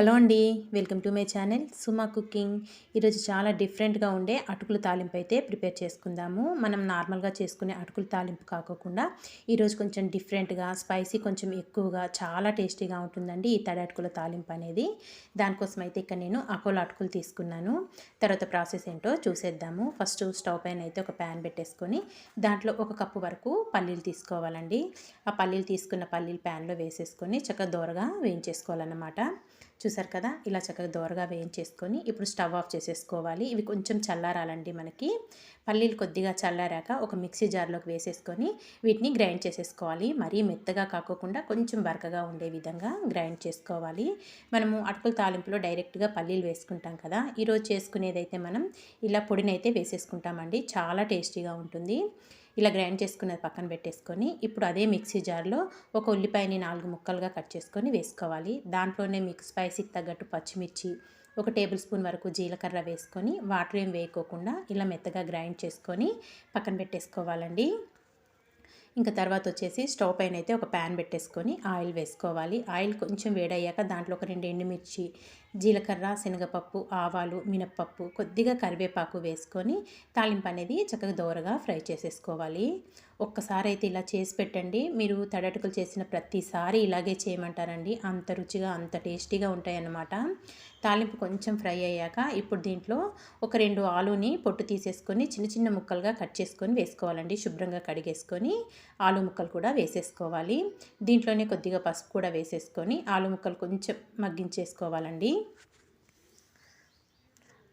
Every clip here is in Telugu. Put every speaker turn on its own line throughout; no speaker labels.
హలో అండి welcome to my channel Suma cooking. ఈరోజు చాలా డిఫరెంట్గా ఉండే అటుకుల తాలింపు అయితే ప్రిపేర్ చేసుకుందాము. మనం నార్మల్గా చేసుకునే అటుకుల తాలింపు కాకోకుండా ఈరోజు కొంచెం డిఫరెంట్గా స్పైసీ కొంచెం ఎక్కువగా చాలా టేస్టీగా ఉంటుందండి ఈ తడి అటుకుల తాలింపు అనేది. దానికోసం అయితే ఇక్కడ నేను అకోల అటుకులు తీసుకున్నాను. తర్వాత ప్రాసెస్ ఏంటో చూసేద్దాము. ఫస్ట్ స్టవ్ పైన అయితే ఒక ప్యాన్ పెట్టేసుకొని దాంట్లో ఒక కప్పు వరకు పల్లీలు తీసుకోవాలండి. ఆ పల్లీలు తీసుకున్న పల్లీలు ప్యాన్లో వేసేసుకొని చక్కగా దోరగా వేయించేసుకోవాలన్నమాట. చూసారు కదా? ఇలా చక్కగా దోరగా వేయించేసుకొని ఇప్పుడు స్టవ్ ఆఫ్ చేసేసుకోవాలి. ఇవి కొంచెం చల్లారాలండి మనకి. పల్లీలు కొద్దిగా చల్లారాక ఒక మిక్సీ జార్లోకి వేసేసుకొని వీటిని గ్రైండ్ చేసేసుకోవాలి. మరీ మెత్తగా కాకోకుండా కొంచెం బరకగా ఉండే విధంగా గ్రైండ్ చేసుకోవాలి. మనము అటుకుల తాలింపులో డైరెక్ట్గా పల్లీలు వేసుకుంటాం కదా? ఈరోజు చేసుకునేదైతే మనం ఇలా పొడినైతే వేసేసుకుంటామండి. చాలా టేస్టీగా ఉంటుంది. ఇలా గ్రైండ్ చేసుకున్నది పక్కన పెట్టేసుకొని ఇప్పుడు అదే మిక్సీ జార్లో ఒక ఉల్లిపాయని నాలుగు ముక్కలుగా కట్ చేసుకొని వేసుకోవాలి. దాంట్లోనే మీకు స్పైసీకి తగ్గట్టు పచ్చిమిర్చి ఒక టేబుల్ స్పూన్ వరకు జీలకర్ర వేసుకొని వాటర్ ఏం వేయకోకుండా ఇలా మెత్తగా గ్రైండ్ చేసుకొని పక్కన పెట్టేసుకోవాలండి. ఇంకా తర్వాత వచ్చేసి స్టవ్ పైన అయితే ఒక ప్యాన్ పెట్టేసుకొని ఆయిల్ వేసుకోవాలి. ఆయిల్ కొంచెం వేడయ్యాక దాంట్లో ఒక రెండు ఎండుమిర్చి జీలకర్ర శనగపప్పు ఆవాలు మినప్పప్పు కొద్దిగా కరివేపాకు వేసుకొని తాలింపు అనేది చక్కగా దోరగా ఫ్రై చేసేసుకోవాలి. ఒక్కసారి అయితే ఇలా చేసి పెట్టండి. మీరు తడటుకులు చేసిన ప్రతిసారి ఇలాగే చేయమంటారండి. అంత రుచిగా అంత టేస్టీగా ఉంటాయన్నమాట. తాలింపు కొంచెం ఫ్రై అయ్యాక ఇప్పుడు దీంట్లో ఒక రెండు ఆలుని పొట్టు తీసేసుకొని చిన్న చిన్న ముక్కలుగా కట్ చేసుకొని వేసుకోవాలండి. శుభ్రంగా కడిగేసుకొని ఆలు ముక్కలు కూడా వేసేసుకోవాలి. దీంట్లోనే కొద్దిగా పసుపు కూడా వేసేసుకొని ఆలు ముక్కలు కొంచెం మగ్గించేసుకోవాలండి.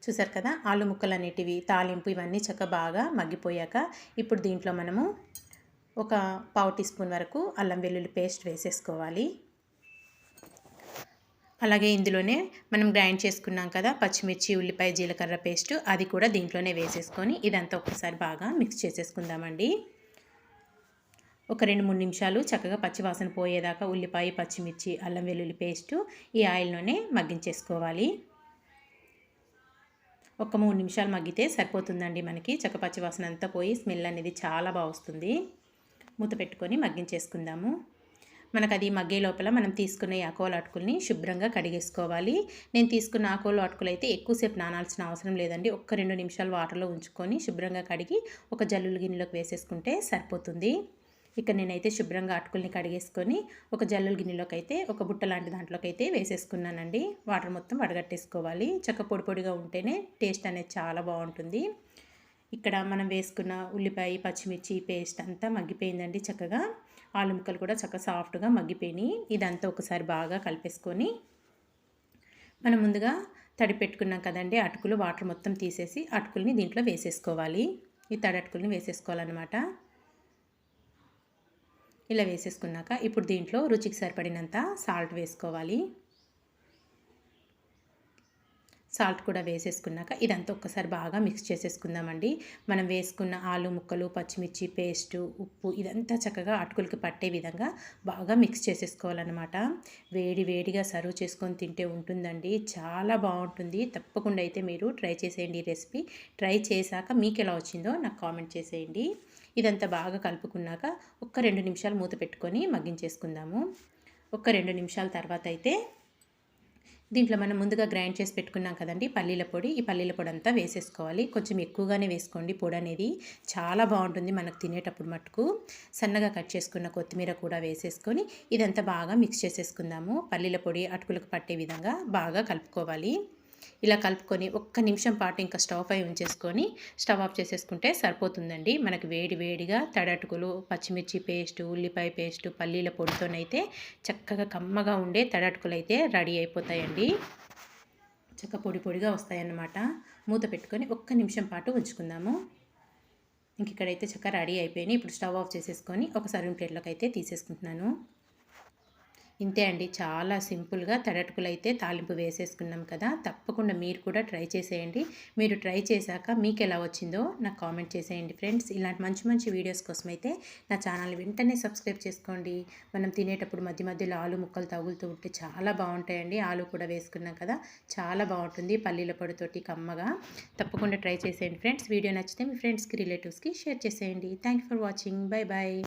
చూసారు కదా? ఆలు ముక్కలు అనేటివి తాలింపు ఇవన్నీ చక్క బాగా మగ్గిపోయాక ఇప్పుడు దీంట్లో మనము ఒక పావు టీ స్పూన్ వరకు అల్లం వెల్లుల్లి పేస్ట్ వేసేసుకోవాలి. అలాగే ఇందులోనే మనం గ్రైండ్ చేసుకున్నాం కదా పచ్చిమిర్చి ఉల్లిపాయ జీలకర్ర పేస్ట్ అది కూడా దీంట్లోనే వేసేసుకొని ఇదంతా ఒకసారి బాగా మిక్స్ చేసేసుకుందామండి. ఒక రెండు మూడు నిమిషాలు చక్కగా పచ్చివాసన పోయేదాకా ఉల్లిపాయ పచ్చిమిర్చి అల్లం వెల్లుల్లి పేస్టు ఈ ఆయిల్లోనే మగ్గించేసుకోవాలి. ఒక మూడు నిమిషాలు మగ్గితే సరిపోతుందండి మనకి. చక్కపచ్చి వాసన అంతా పోయి స్మెల్ అనేది చాలా బాగా వస్తుంది. మూత పెట్టుకొని మగ్గించేసుకుందాము. మనకు అది మగ్గే లోపల మనం తీసుకున్న ఆకోల అటుకుల్ని శుభ్రంగా కడిగేసుకోవాలి. నేను తీసుకున్న ఆకోల అటుకులు అయితే ఎక్కువసేపు నానాల్సిన అవసరం లేదండి. ఒక్క రెండు నిమిషాలు వాటర్లో ఉంచుకొని శుభ్రంగా కడిగి ఒక జల్లుల గిన్నెలోకి వేసేసుకుంటే సరిపోతుంది. ఇక్కడ నేనైతే శుభ్రంగా అటుకుల్ని కడిగేసుకొని ఒక జల్లుల గిన్నెలోకి అయితే ఒక బుట్ట లాంటి దాంట్లోకి అయితే వేసేసుకున్నానండి. వాటర్ మొత్తం వడగట్టేసుకోవాలి. చక్క పొడి పొడిగా ఉంటేనే టేస్ట్ అనేది చాలా బాగుంటుంది. ఇక్కడ మనం వేసుకున్న ఉల్లిపాయ పచ్చిమిర్చి పేస్ట్ అంతా మగ్గిపోయిందండి చక్కగా. ఆలు ముక్కలు కూడా చక్కగా సాఫ్ట్గా మగ్గిపోయినాయి. ఇదంతా ఒకసారి బాగా కలిపేసుకొని మనం ముందుగా తడి పెట్టుకున్నాం కదండి అటుకులు వాటర్ మొత్తం తీసేసి అటుకుల్ని దీంట్లో వేసేసుకోవాలి. ఈ తడి అటుకుల్ని వేసేసుకోవాలన్నమాట. ఇలా వేసేసుకున్నాక ఇప్పుడు దీంట్లో రుచికి సరిపడినంత సాల్ట్ వేసుకోవాలి. సాల్ట్ కూడా వేసేసుకున్నాక ఇదంతా ఒక్కసారి బాగా మిక్స్ చేసేసుకుందామండి. మనం వేసుకున్న ఆలు ముక్కలు పచ్చిమిర్చి పేస్టు ఉప్పు ఇదంతా చక్కగా అటుకులకి పట్టే విధంగా బాగా మిక్స్ చేసేసుకోవాలన్నమాట. వేడి వేడిగా సర్వ్ చేసుకొని తింటే ఉంటుందండి. చాలా బాగుంటుంది. తప్పకుండా అయితే మీరు ట్రై చేసేయండి ఈ రెసిపీ. ట్రై చేశాక మీకు ఎలా వచ్చిందో నాకు కామెంట్ చేసేయండి. ఇదంతా బాగా కలుపుకున్నాక ఒక్క రెండు నిమిషాలు మూత పెట్టుకొని మగ్గించేసుకుందాము. ఒక రెండు నిమిషాల తర్వాత అయితే దీంట్లో మనం ముందుగా గ్రైండ్ చేసి పెట్టుకున్నాం కదండి పల్లీల పొడి. ఈ పల్లీల పొడి అంతా వేసేసుకోవాలి. కొంచెం ఎక్కువగానే వేసుకోండి. పొడి అనేది చాలా బాగుంటుంది మనకు తినేటప్పుడు మట్టుకు సన్నగా కట్ చేసుకున్న కొత్తిమీర కూడా వేసేసుకొని ఇదంతా బాగా మిక్స్ చేసేసుకుందాము. పల్లీల పొడి అటుకులకు పట్టే విధంగా బాగా కలుపుకోవాలి. ఇలా కలుపుకొని ఒక్క నిమిషం పాటు ఇంకా స్టవ్ పై ఉంచేసుకొని స్టవ్ ఆఫ్ చేసేసుకుంటే సరిపోతుందండి. మనకి వేడి వేడిగా తడటుకులు పచ్చిమిర్చి పేస్టు ఉల్లిపాయ పేస్టు పల్లీల పొడితోనైతే చక్కగా కమ్మగా ఉండే తడటుకులు అయితే రెడీ అయిపోతాయండి. చక్క పొడి పొడిగా వస్తాయన్నమాట. మూత పెట్టుకొని ఒక్క నిమిషం పాటు ఉంచుకుందాము. ఇంక ఇక్కడైతే చక్క రెడీ అయిపోయినాయి. ఇప్పుడు స్టవ్ ఆఫ్ చేసేసుకొని ఒక సర్వింగ్ ప్లేట్లోకి అయితే తీసేసుకుంటున్నాను. ఇంతే అండి. చాలా సింపుల్గా తడటుకులు అయితే తాలింపు వేసేసుకున్నాం కదా! తప్పకుండా మీరు కూడా ట్రై చేసేయండి. మీరు ట్రై చేశాక మీకు ఎలా వచ్చిందో నాకు కామెంట్ చేసేయండి ఫ్రెండ్స్. ఇలాంటి మంచి మంచి వీడియోస్ కోసం అయితే నా ఛానల్ వెంటనే సబ్స్క్రైబ్ చేసుకోండి. మనం తినేటప్పుడు మధ్య మధ్యలో ఆలు ముక్కలు తగులుతూ ఉంటే చాలా బాగుంటాయండి. ఆలు కూడా వేసుకున్నాం కదా! చాలా బాగుంటుంది పల్లీల పొడితోటి కమ్మగా. తప్పకుండా ట్రై చేసేయండి ఫ్రెండ్స్. వీడియో నచ్చితే మీ ఫ్రెండ్స్కి రిలేటివ్స్కి షేర్ చేసేయండి. Thank for watching. Bye bye